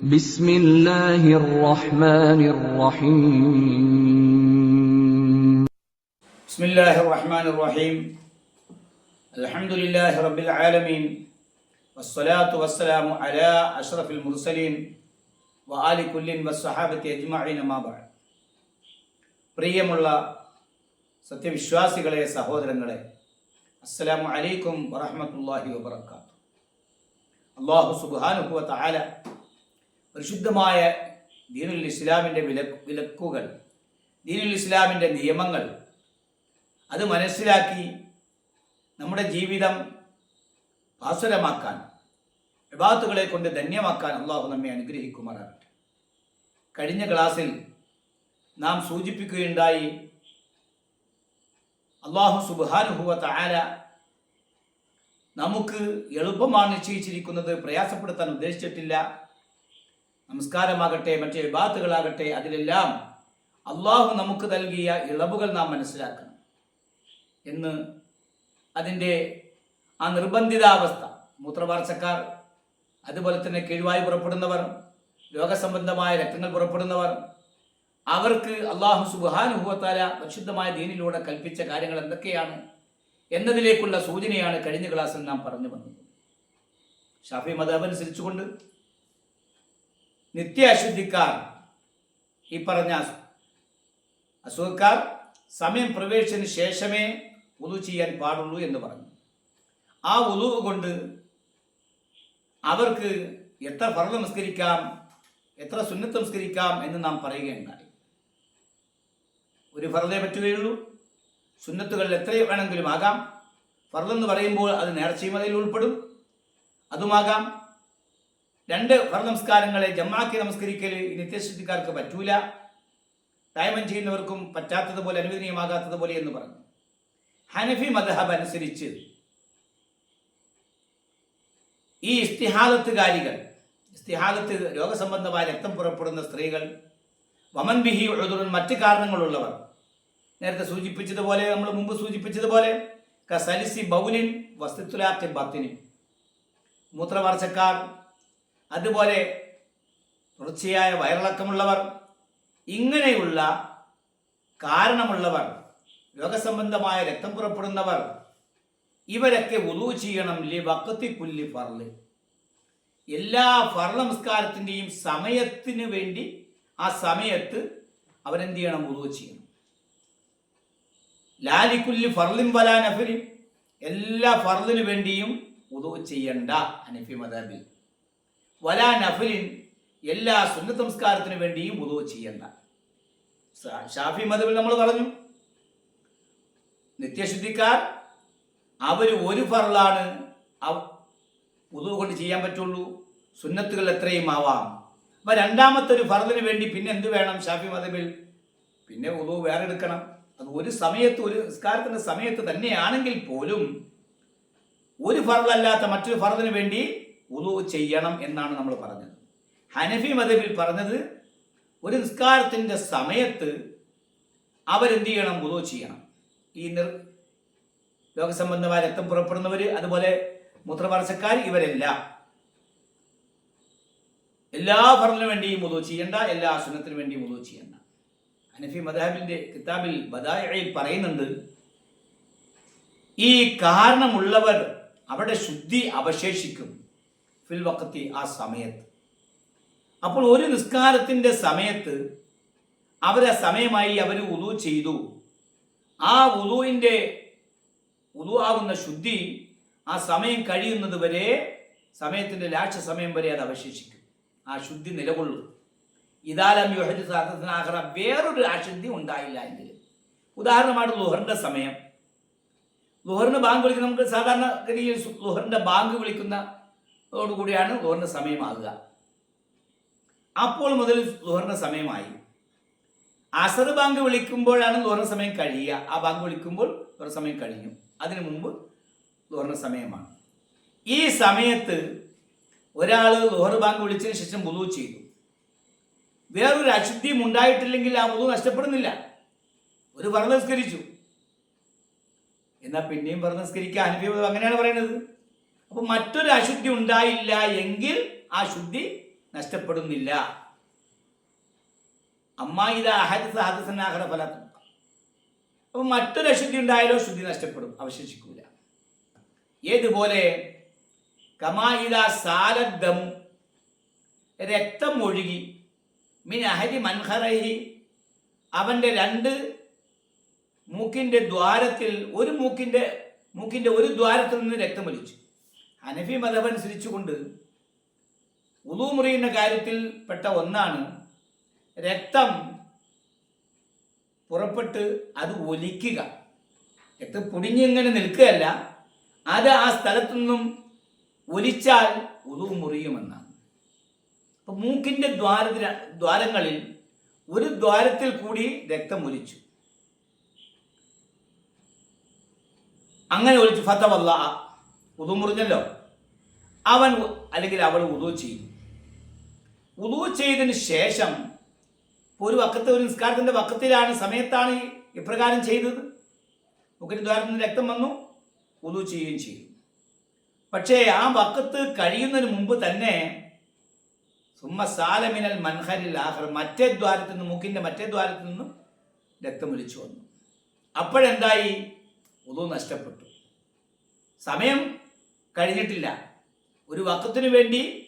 بسم الله الرحمن الرحيم بسم الله الرحمن الرحيم الحمد لله رب العالمين والصلاة والسلام على أشرف المرسلين وآل كل والصحابة أجمعين ما بعد പ്രിയമുള്ള സത്യവിശ്വാസികളെ സഹോദരങ്ങളെ അസ്സലാമു അലൈക്കും വറഹ്മത്തുള്ളാഹി വബറകാത്തു അള്ളാഹു സുബ്ഹാനഹു വ തആല പരിശുദ്ധമായ ദീനുൽ ഇസ്ലാമിന്റെ വിലക്ക് വിലക്കുകൾ ദീനുൽ ഇസ്ലാമിന്റെ നിയമങ്ങൾ അത് മനസ്സിലാക്കി നമ്മുടെ ജീവിതം ഭാസുരമാക്കാൻ വിവാത്തുകളെ കൊണ്ട് ധന്യമാക്കാൻ അള്ളാഹു നമ്മെ അനുഗ്രഹിക്കുമാറാകട്ടെ. കഴിഞ്ഞ ക്ലാസ്സിൽ നാം സൂചിപ്പിക്കുകയുണ്ടായി അള്ളാഹു സുബാനുഹുവ താര നമുക്ക് എളുപ്പമാണ് നിശ്ചയിച്ചിരിക്കുന്നത് പ്രയാസപ്പെടുത്താൻ ഉദ്ദേശിച്ചിട്ടില്ല. നമസ്കാരമാകട്ടെ മറ്റേ വിഭാഗത്തുകളാകട്ടെ അതിലെല്ലാം അള്ളാഹു നമുക്ക് നൽകിയ ഇളവുകൾ നാം മനസ്സിലാക്കണം എന്ന് അതിന്റെ ആ നിർബന്ധിതാവസ്ഥ. മൂത്രവാർച്ചക്കാർ അതുപോലെ തന്നെ കിഴിവായി പുറപ്പെടുന്നവർ രോഗസംബന്ധമായ രക്തങ്ങൾ പുറപ്പെടുന്നവർ അവർക്ക് അള്ളാഹു സുബാനുഭവത്താല പരിശുദ്ധമായ ദീനിലൂടെ കൽപ്പിച്ച കാര്യങ്ങൾ എന്തൊക്കെയാണ് എന്നതിലേക്കുള്ള സൂചനയാണ് കഴിഞ്ഞ ക്ലാസ്സിൽ നാം പറഞ്ഞു വന്നത്. ഷാഫി മതം അനുസരിച്ചുകൊണ്ട് നിത്യ അശുദ്ധിക്കാർ ഈ പറഞ്ഞ അസുഖക്കാർ സമയം പ്രവേശിച്ചതിന് ശേഷമേ ഉതു ചെയ്യാൻ പാടുള്ളൂ എന്ന് പറഞ്ഞു. ആ ഉലുവ് കൊണ്ട് അവർക്ക് എത്ര ഫറു നമസ്കരിക്കാം എത്ര സുന്നത്ത് നമസ്കരിക്കാം എന്ന് നാം പറയുകയുണ്ടായി. ഒരു ഫറതേ പറ്റുകയുള്ളൂ. സുന്നത്തുകളിൽ എത്ര വേണമെങ്കിലും ആകാം. എന്ന് പറയുമ്പോൾ അത് നേർച്ചയും അതിൽ ഉൾപ്പെടും. അതുമാകാം. രണ്ട് ഫർ നമസ്കാരങ്ങളെ ജമാക്കി നമസ്കരിക്കൽ നിത്യശുദ്ധിക്കാർക്ക് പറ്റൂല. ടൈമം ചെയ്യുന്നവർക്കും പറ്റാത്തതുപോലെ അനുവദനീയമാകാത്തതുപോലെ എന്ന് പറഞ്ഞു. ഹനഫി മദ്ഹബ് അനുസരിച്ച് ഈ ഇസ്തിഹാദത്തുകാരികൾ ഇസ്തിഹാദത്ത് രോഗസംബന്ധമായ രക്തം പുറപ്പെടുന്ന സ്ത്രീകൾ വമൻ ബിഹി ഉഴുതുറൻ മറ്റ് കാരണങ്ങളുള്ളവർ നേരത്തെ സൂചിപ്പിച്ചതുപോലെ നമ്മൾ മുമ്പ് സൂചിപ്പിച്ചതുപോലെ കസലിസി ബൗലിൻ വസ്തുത്തുലാത്തി ബത്തിനി മൂത്രവാർച്ചക്കാർ അതുപോലെ തുടർച്ചയായ വയറിളക്കമുള്ളവർ ഇങ്ങനെയുള്ള കാരണമുള്ളവർ രോഗസംബന്ധമായ രക്തം പുറപ്പെടുന്നവർ ഇവരൊക്കെ ഉദു ചെയ്യണം ലി വക്കത്തി പുല്ലി ഫർൽ എല്ലാ ഫർള നമസ്കാരത്തിന്റെയും സമയത്തിന് വേണ്ടി ആ സമയത്ത് അവരെന്ത് ചെയ്യണം? ഉദു ചെയ്യണം. ലാലിക്കുല്ലി ഫർലിൻ വലാ നഫലിൻ എല്ലാ ഫർലിനു വേണ്ടിയും ഉദു ചെയ്യണ്ട അനഫി മദാബിൽ. വലാ നഫലിൻ എല്ലാ സുന്നത്ത് സംസ്കാരത്തിനു വേണ്ടിയും ഉദു ചെയ്യണ്ട. ഷാഫി മതബിൽ നമ്മൾ പറഞ്ഞു. നിത്യശുദ്ധിക്കാർ അവർ ഒരു ഫറലാണ് ഉദു കൊണ്ട് ചെയ്യാൻ പറ്റുള്ളൂ. സുന്നത്തുകൾ എത്രയും ആവാം. അപ്പൊ രണ്ടാമത്തെ ഒരു ഫറലിന് വേണ്ടി പിന്നെ എന്ത് വേണം ഷാഫി മതബിൽ പിന്നെ ഉദു വേറെ എടുക്കണം. അത് ഒരു സമയത്ത് ഒരു സംസ്കാരത്തിന്റെ സമയത്ത് തന്നെയാണെങ്കിൽ പോലും ഒരു ഫറലല്ലാത്ത മറ്റൊരു ഫറലിന് വേണ്ടി ഉദു ചെയ്യണം എന്നാണ് നമ്മൾ പറഞ്ഞത്. ഹനഫി മതബിൽ പറഞ്ഞത് ഒരു നിസ്കാരത്തിന്റെ സമയത്ത് അവരെന്ത് ചെയ്യണം ഉദു ചെയ്യണം. ഈ നിർ രോഗസംബന്ധമായ രക്തം പുറപ്പെടുന്നവർ അതുപോലെ മൂത്രപാർശക്കാർ ഇവരെല്ലാം. എല്ലാ ഫറലിനു വേണ്ടിയും ഉദു ചെയ്യണ്ട എല്ലാ അസുഖത്തിനു വേണ്ടിയും ഉദു ചെയ്യണ്ട. ഹനഫി മദാബിന്റെ കിതാബിൽ ബദായയിൽ പറയുന്നുണ്ട് ഈ കാരണമുള്ളവർ അവിടെ ശുദ്ധി അവശേഷിക്കും. ഫിൽ വക്കത്തി ആ സമയത്ത്. അപ്പോൾ ഒരു നിസ്കാരത്തിന്റെ സമയത്ത് അവരെ സമയമായി അവർ ഉദു ചെയ്തു. ആ ഉദുവിന്റെ ഉദു ആകുന്ന ശുദ്ധി ആ സമയം കഴിയുന്നത് വരെ സമയത്തിന്റെ ലാക്ഷ സമയം വരെ അത് അവശേഷിക്കും. ആ ശുദ്ധി നിലകൊള്ളും. ഇതാലം യുഹജ് സാധനാഹറ വേറൊരു അശുദ്ധി ഉണ്ടായില്ല എങ്കിൽ ഉദാഹരണമായിട്ട് ലുഹറിന്റെ സമയം. ലുഹറിന് ബാങ്ക് വിളിക്കുന്ന നമുക്ക് സാധാരണ ഗതിയിൽ ലുഹറിന്റെ ബാങ്ക് വിളിക്കുന്നതോടുകൂടിയാണ് ലുഹറിന്റെ സമയമാകുക. അപ്പോൾ മുതൽ ലുഹറിന്റെ സമയമായി. അസർ ബാങ്ക് വിളിക്കുമ്പോഴാണ് ദുഹറിന് സമയം കഴിയുക. ആ ബാങ്ക് വിളിക്കുമ്പോൾ ദുഹറിന് സമയം കഴിഞ്ഞു. അതിനു മുമ്പ് ദുഹറിന് സമയമാണ്. ഈ സമയത്ത് ഒരാൾ ലോഹർ ബാങ്ക് വിളിച്ചതിന് ശേഷം മുതു ചെയ്തു. വേറൊരു അശുദ്ധിയും ഉണ്ടായിട്ടില്ലെങ്കിൽ ആ മുതു നഷ്ടപ്പെടുന്നില്ല. ഒരു പറഞ്ഞ നിസ്കരിച്ചു. എന്നാൽ പിന്നെയും നിസ്കരിക്കാൻ അനുഭവം അങ്ങനെയാണ് പറയുന്നത്. അപ്പൊ മറ്റൊരു അശുദ്ധി ഉണ്ടായില്ല എങ്കിൽ ആ ശുദ്ധി നഷ്ടപ്പെടുന്നില്ല. അമ്മായിത അഹദ് ഹദസനാഹറ ഫല അപ്പൊ മറ്റൊരു അശുദ്ധി ഉണ്ടായാലോ ശുദ്ധി നഷ്ടപ്പെടും അവശേഷിക്കൂല. ഏതുപോലെ? കമായിത സാലദ്ദം രക്തം ഒഴുകി. മിൻ അഹരി മൻഹറഹി അവന്റെ രണ്ട് മൂക്കിന്റെ ദ്വാരത്തിൽ ഒരു മൂക്കിന്റെ മൂക്കിന്റെ ഒരു ദ്വാരത്തിൽ നിന്ന് രക്തം ഒലിച്ചു. ഹനഫി മതമനുസരിച്ചുകൊണ്ട് ഉളു മുറിയുന്ന കാര്യത്തിൽ പെട്ട ഒന്നാണ് രക്തം പുറപ്പെട്ട് അത് ഒലിക്കുക. രക്തം പൊടിഞ്ഞിങ്ങനെ നിൽക്കുകയല്ല. അത് ആ സ്ഥലത്തു നിന്നും ഒലിച്ചാൽ ഉളു മുറിയുമെന്നാണ്. അപ്പൊ മൂക്കിന്റെ ദ്വാരത്തിൽ ദ്വാരങ്ങളിൽ ഒരു ദ്വാരത്തിൽ കൂടി രക്തം ഒലിച്ചു. അങ്ങനെ ഒലിച്ചു. ഫത്തവല്ല ഉതു മുറിഞ്ഞല്ലോ. അവൻ അല്ലെങ്കിൽ അവൾ ഉതു ചെയ്യും ഉതു ചെയ്തതിന് ശേഷം ഒരു വക്കത്ത് ഒരു നിസ്കാരത്തിന്റെ വക്കത്തിലാണ് സമയത്താണ് ഇപ്രകാരം ചെയ്തത്. മുക്കിന്റെ ദ്വാരത്തിൽ നിന്ന് രക്തം വന്നു ഉതു ചെയ്യുകയും ചെയ്തു. പക്ഷേ ആ വക്കത്ത് കഴിയുന്നതിന് മുമ്പ് തന്നെ സുമ്മ സാലമിനൽ മൻഹരിൽ ആഹർ മറ്റേ ദ്വാരത്തിൽ നിന്ന് മൂക്കിന്റെ മറ്റേ ദ്വാരത്തിൽ നിന്നും രക്തമൊലിച്ചു വന്നു. അപ്പോഴെന്തായി? ഉതു നഷ്ടപ്പെട്ടു. സമയം കഴിഞ്ഞിട്ടില്ല. ഒരു വക്കത്തിനു വേണ്ടി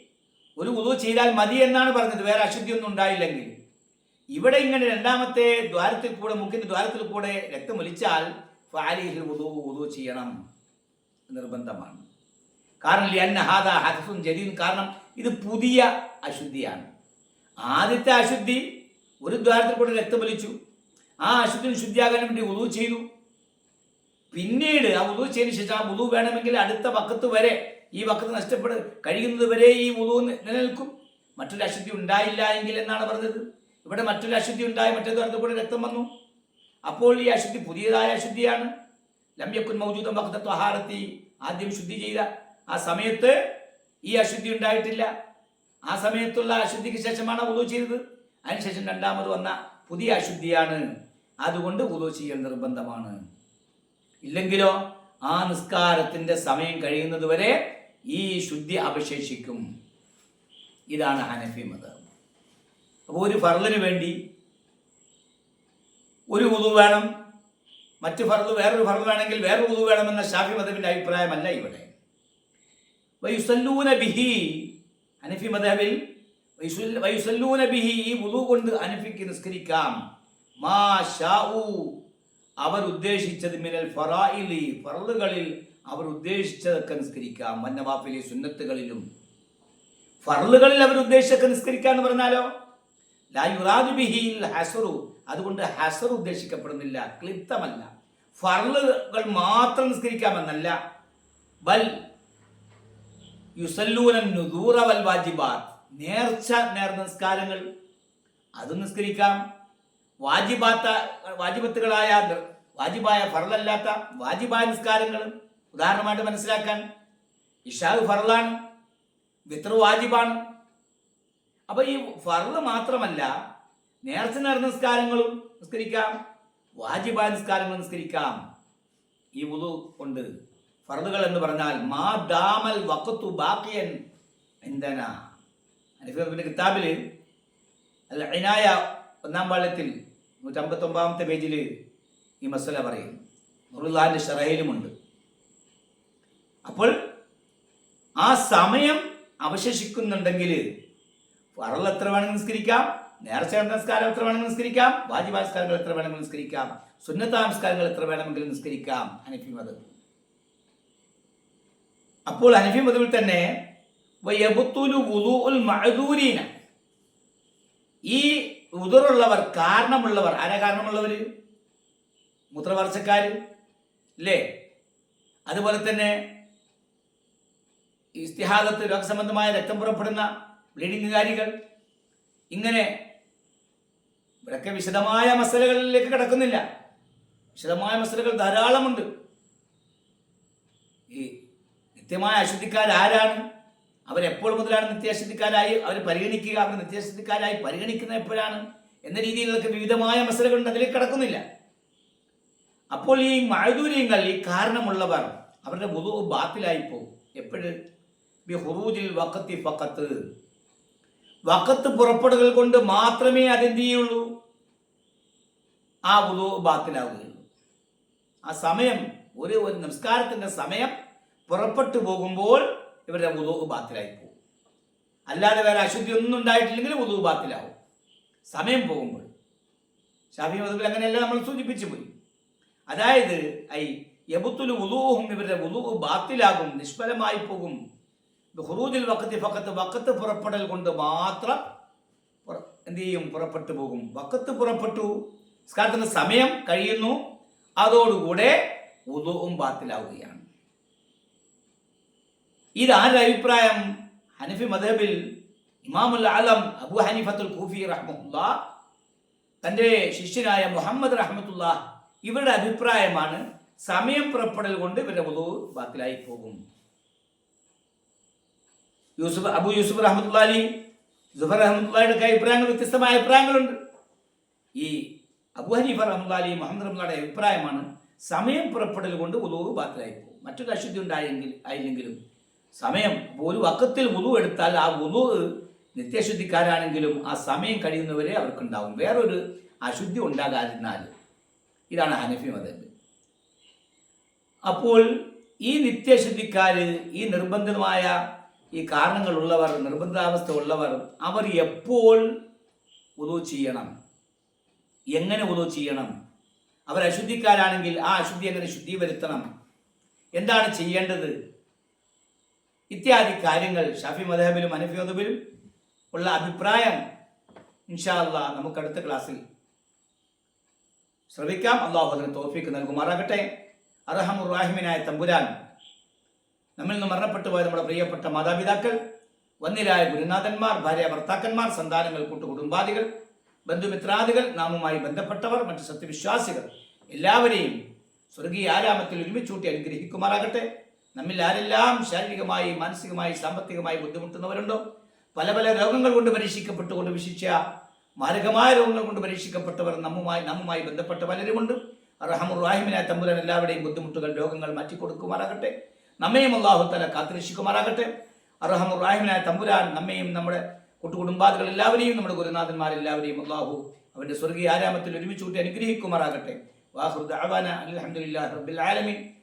ഒരു ഉതു ചെയ്താൽ മതി എന്നാണ് പറഞ്ഞത്. വേറെ അശുദ്ധിയൊന്നും ഉണ്ടായില്ലെങ്കിൽ. ഇവിടെ ഇങ്ങനെ രണ്ടാമത്തെ ദ്വാരത്തിൽ കൂടെ മുക്കിന്റെ ദ്വാരത്തിൽ കൂടെ രക്തമൊലിച്ചാൽ ഫാലിഹിൽ ഉതു ഉതു ചെയ്യണം നിർബന്ധമാണ്. കാരണം ലിയന്ന ഹാദ ഹദസുൻ ജദീദ് കാരണം ഇത് പുതിയ അശുദ്ധിയാണ്. ആദ്യത്തെ അശുദ്ധി ഒരു ദ്വാരത്തിൽ കൂടെ രക്തമൊലിച്ചു ആ അശുദ്ധിന് ശുദ്ധിയാകാൻ വേണ്ടി ഉതു ചെയ്തു. പിന്നീട് ആ മുതു ചെയ്തതിനു ശേഷം ആ മുതു വേണമെങ്കിൽ അടുത്ത വക്കത്ത് വരെ ഈ വക്കത്ത് നഷ്ടപ്പെട കഴിയുന്നത് വരെ ഈ മുതു നിലനിൽക്കും. മറ്റൊരു അശുദ്ധി ഉണ്ടായില്ല എങ്കിൽ എന്നാണ് പറഞ്ഞത്? ഇവിടെ മറ്റൊരു അശുദ്ധി ഉണ്ടായി മറ്റേ ദ്വാരത്തിൽ കൂടെ രക്തം വന്നു. അപ്പോൾ ഈ അശുദ്ധി പുതിയതായ അശുദ്ധിയാണ്. ലംയക്കുൻ മൗജൂദം വക്ത ആഹാരത്തി ആദ്യം ശുദ്ധി ചെയ്ത. ആ സമയത്ത് ഈ അശുദ്ധി ഉണ്ടായിട്ടില്ല. ആ സമയത്തുള്ള അശുദ്ധിക്ക് ശേഷമാണ് ഉദു ചെയ്തത്. അതിനുശേഷം രണ്ടാമത് വന്ന പുതിയ അശുദ്ധിയാണ്. അതുകൊണ്ട് ഉദു ചെയ്യൽ നിർബന്ധമാണ്. ഇല്ലെങ്കിലോ ആ നിസ്കാരത്തിന്റെ സമയം കഴിയുന്നതുവരെ ഈ ശുദ്ധി അവശേഷിക്കും. ഇതാണ് ഹനഫി മതം അപ്പോൾ ഒരു ഫർദിനു വേണ്ടി ഒരു ഉതു വേണം. മറ്റു ഫർദ് വേറൊരു ഫർദ് വേണമെങ്കിൽ വേറൊരു ഉതു വേണമെന്ന ഷാഫി മതബിന്റെ അഭിപ്രായമല്ല ഇവിടെ. വൈസല്ലൂന ബിഹി ഹനഫി മതബിൽ വൈസല്ലൂന ബിഹി ഈ ഉതു കൊണ്ട് ഹനഫിക്ക് നിസ്കരിക്കാം. മാ ഷാഉ അവർ ഉദ്ദേശിച്ചത് മിനൽ ഫറായിലി ഫറലുകളിൽ അവർ ഉദ്ദേശിച്ചതൊക്കെ നിസ്കരിക്കാം. മന്നവാഫിലെ സുന്നത്തുകളിലും. ഫർളുകളിൽ അവർ ഉദ്ദേശിച്ചൊക്കെ നിസ്കരിക്കുക എന്ന് പറഞ്ഞാലോ? ലാ യുറാദു ബിഹിൽ ഹസറു. അതുകൊണ്ട് ഹസർ ഉദ്ദേശിക്കപ്പെടുന്നില്ല ക്ലിപ്തമല്ല. ഫർളുകൾ മാത്രം നിസ്കരിക്കാമെന്നല്ല. ബൽ യുസല്ലൂന നുദൂറ വൽ വാജിബാത്ത്. നേർച്ച നേർ നിസ്കാരങ്ങൾ. അത് നിസ്കരിക്കാം. വാജിബാത്ത വാജിബത്തുകളായ വാജിബായ ഫറലല്ലാത്ത വാജിബായ നിസ്കാരങ്ങൾ ഉദാഹരണമായിട്ട് മനസ്സിലാക്കാൻ ഇഷാവ് ഫറലാണ് വിത്ര വാജിബാണ്. അപ്പൊ ഈ ഫറൽ മാത്രമല്ല നേർച്ച നേർന്ന നിസ്കാരങ്ങളും നിസ്കരിക്കാം വാജിബായ നിസ്കാരങ്ങൾ നിസ്കരിക്കാം. ഈ ഉതു കൊണ്ട് ഫറലുകൾ എന്ന് പറഞ്ഞാൽ മാ ദാമൽ വക്കത്തു ബാക്കിയൻ എന്തന അനഫിന്റെ കിതാബിൽ അല്ല ഇനായ ഒന്നാം പാളയത്തിൽ നൂറ്റമ്പത്തി ഒമ്പതാമത്തെ പേജിൽ ഈ മസല പറയുന്നു. നുറുല്ലാന്റെ ഷറയിലുമുണ്ട് അപ്പോൾ ആ സമയം അവശേഷിക്കുന്നുണ്ടെങ്കിൽ ഫറൽ എത്ര വേണമെങ്കിൽ നിസ്കരിക്കാം നേർച്ച നമസ്കാരം എത്ര വേണമെങ്കിൽ നിസ്കരിക്കാം വാജിബ നമസ്കാരങ്ങൾ എത്ര വേണമെങ്കിൽ നിസ്കരിക്കാം സുന്നത്ത നമസ്കാരങ്ങൾ എത്ര വേണമെങ്കിലും നിസ്കരിക്കാം ഹനഫി മതം അപ്പോൾ ഹനഫി മതവിൽ തന്നെ ഈ ഉദറുള്ളവർ കാരണമുള്ളവർ. ആരാ കാരണമുള്ളവർ മൂത്രവർച്ചക്കാർ അല്ലേ അതുപോലെ തന്നെ ഇസ്തിഹാദത്ത് രോഗസംബന്ധമായ രക്തം പുറപ്പെടുന്ന ബ്ലീഡിങ്ങുകാരികൾ ഇങ്ങനെ ഇവരൊക്കെ വിശദമായ മസലകളിലേക്ക് കിടക്കുന്നില്ല. വിശദമായ മസലകൾ ധാരാളമുണ്ട്. ഈ നിത്യമായ അശുദ്ധിക്കാരാരാണ് അവരെപ്പോൾ മുതലാണ് നിത്യാശുദ്ധിക്കാരായി? അവർ പരിഗണിക്കുക അവർ നിത്യാശുദ്ധിക്കാരായി പരിഗണിക്കുന്നത് എപ്പോഴാണ്? എന്ന രീതിയിലൊക്കെ വിവിധമായ മസലകളുണ്ട് അതിലേക്ക് കടക്കുന്നില്ല. അപ്പോൾ ഈ മഴദൂര്യങ്ങൾ ഈ കാരണമുള്ളവർ അവരുടെ മുതു ബാത്തിലായി പോകും. എപ്പോഴും? ബി വക്കത്തി പക്കത്ത് വക്കത്ത് പുറപ്പെടുകൾ കൊണ്ട് മാത്രമേ അതെന്ത് ചെയ്യുള്ളൂ? ആ വുളു ബാത്തിലാവുകയുള്ളൂ. ആ സമയം ഒരു ഒരു നമസ്കാരത്തിന്റെ സമയം പുറപ്പെട്ടു പോകുമ്പോൾ ഇവരുടെ വുളു ബാത്തിലായി പോകും അല്ലാതെ വേറെ അശുദ്ധി ഒന്നും ഉണ്ടായിട്ടില്ലെങ്കിൽ വുളു ബാത്തിലാവും. സമയം പോകുമ്പോൾ ഷാഫി മതത്തിൽ അങ്ങനെയല്ല നമ്മൾ സൂചിപ്പിച്ചു പോയി. അതായത് ഐ യബുത്തുലു ഉദൂഹും ഇവരുടെ വുളു ബാത്തിലാകും നിഷ്ഫലമായി പോകും. ഹുറൂദിൽ വക്കത്തി ഫക്കത്ത് വക്കത്ത് പുറപ്പെടൽ കൊണ്ട് മാത്രം എന്ത് ചെയ്യും? പുറപ്പെട്ടു പോകും. വക്കത്ത് പുറപ്പെട്ടു. നിസ്കാരത്തിന്റെ സമയം കഴിയുന്നു. അതോടുകൂടെ ഉദുവും ബാത്തിലാവുകയാണ്. ഇതാരുടെ അഭിപ്രായം ഹനഫി മദബിൽ ഇമാമുൽ ആലം അബു ഹനീഫത്തുൽ ഖൂഫി റഹ്മുല്ല തന്റെ ശിഷ്യനായ മുഹമ്മദ് റഹ്മത്തുള്ള ഇവരുടെ അഭിപ്രായമാണ് സമയം പുറപ്പെടൽ കൊണ്ട് ഇവരുടെ ഉദു ബാക്കിലായി പോകും. യൂസുഫ് അബു യൂസുഫ് റഹ്മത്തുള്ള ജുഫർ റഹ്മത്തുള്ളയുടെ ഒക്കെ അഭിപ്രായങ്ങൾ വ്യത്യസ്തമായ അഭിപ്രായങ്ങളുണ്ട്. ഈ അബു ഹനീഫ റഹ്മുല്ല അലി മുഹമ്മദ് റഹ്മുള്ളയുടെ അഭിപ്രായമാണ് സമയം പുറപ്പെടൽ കൊണ്ട് ഉദവ് ബാക്കിലായി പോകും. മറ്റൊരു അശുദ്ധി ഉണ്ടായെങ്കിൽ ആയില്ലെങ്കിലും സമയം അപ്പോൾ ഒരു വക്കത്തിൽ മുതു എടുത്താൽ ആ മുതു നിത്യശുദ്ധിക്കാരാണെങ്കിലും ആ സമയം കഴിയുന്നവരെ അവർക്കുണ്ടാവും. വേറൊരു അശുദ്ധി ഉണ്ടാകാതിരുന്നാൽ ഇതാണ് ഹനഫി മതബ് അപ്പോൾ ഈ നിത്യശുദ്ധിക്കാര് ഈ നിർബന്ധമായ ഈ കാരണങ്ങളുള്ളവർ നിർബന്ധാവസ്ഥ ഉള്ളവർ അവർ എപ്പോൾ ഉദു ചെയ്യണം? എങ്ങനെ ഉദു ചെയ്യണം? അവർ അശുദ്ധിക്കാരാണെങ്കിൽ ആ അശുദ്ധി എങ്ങനെ ശുദ്ധി വരുത്തണം എന്താണ് ചെയ്യേണ്ടത്? ഇത്യാദി കാര്യങ്ങൾ ഷാഫി മദഹബിലും അനഫി മദബിലും ഉള്ള അഭിപ്രായം ഇൻഷാ അല്ലാ നമുക്ക് അടുത്ത ക്ലാസ്സിൽ ശ്രമിക്കാം അള്ളാഹു അതിന് തോഫിക്ക് നൽകുമാറാകട്ടെ. അറഹമുറാഹിമിനായ തമ്പുരാൻ നമ്മിൽ നിന്ന് മരണപ്പെട്ടു പോയ നമ്മുടെ പ്രിയപ്പെട്ട മാതാപിതാക്കൾ വന്നിരായ ഗുരുനാഥന്മാർ ഭാര്യ ഭർത്താക്കന്മാർ സന്താനങ്ങൾ കൂട്ടുകുടുംബാദികൾ ബന്ധുമിത്രാദികൾ നാമുമായി ബന്ധപ്പെട്ടവർ മറ്റ് സത്യവിശ്വാസികൾ എല്ലാവരെയും സ്വർഗീയ ആരാമത്തിൽ ഒരുമിച്ചൂട്ടി അനുഗ്രഹിക്കുമാറാകട്ടെ. നമ്മിൽ ആരെല്ലാം ശാരീരികമായി മാനസികമായി സാമ്പത്തികമായി ബുദ്ധിമുട്ടുന്നവരുണ്ടോ? പല പല രോഗങ്ങൾ കൊണ്ട് പരീക്ഷിക്കപ്പെട്ടുകൊണ്ട് വിശിച്ച മാരകമായ രോഗങ്ങൾ കൊണ്ട് പരീക്ഷിക്കപ്പെട്ടവർ നമ്മുമായി നമ്മുമായി ബന്ധപ്പെട്ട പലരുമുണ്ട്. റഹമുറാഹിമിനായ തമ്പുരാൻ എല്ലാവരുടെയും ബുദ്ധിമുട്ടുകൾ രോഗങ്ങൾ മാറ്റിക്കൊടുക്കുമാറാകട്ടെ. നമ്മയും അള്ളാഹു തല കാത്തിരക്ഷിക്കുമാറാകട്ടെ. അറഹമുറാഹിമിനായ തമ്പുരാൻ നമ്മയും നമ്മുടെ കൂട്ടുകുടുംബാദികൾ എല്ലാവരെയും നമ്മുടെ ഗുരുനാഥന്മാർ എല്ലാവരെയും അള്ളാഹു അവന്റെ സ്വർഗീയ ആരാമത്തിൽ ഒരുമിച്ച് കൂട്ടി അനുഗ്രഹിക്കുമാറാകട്ടെ. വാഹുദ് അലഹമുല്ലാ റബ്ബിൽ ആലമീൻ.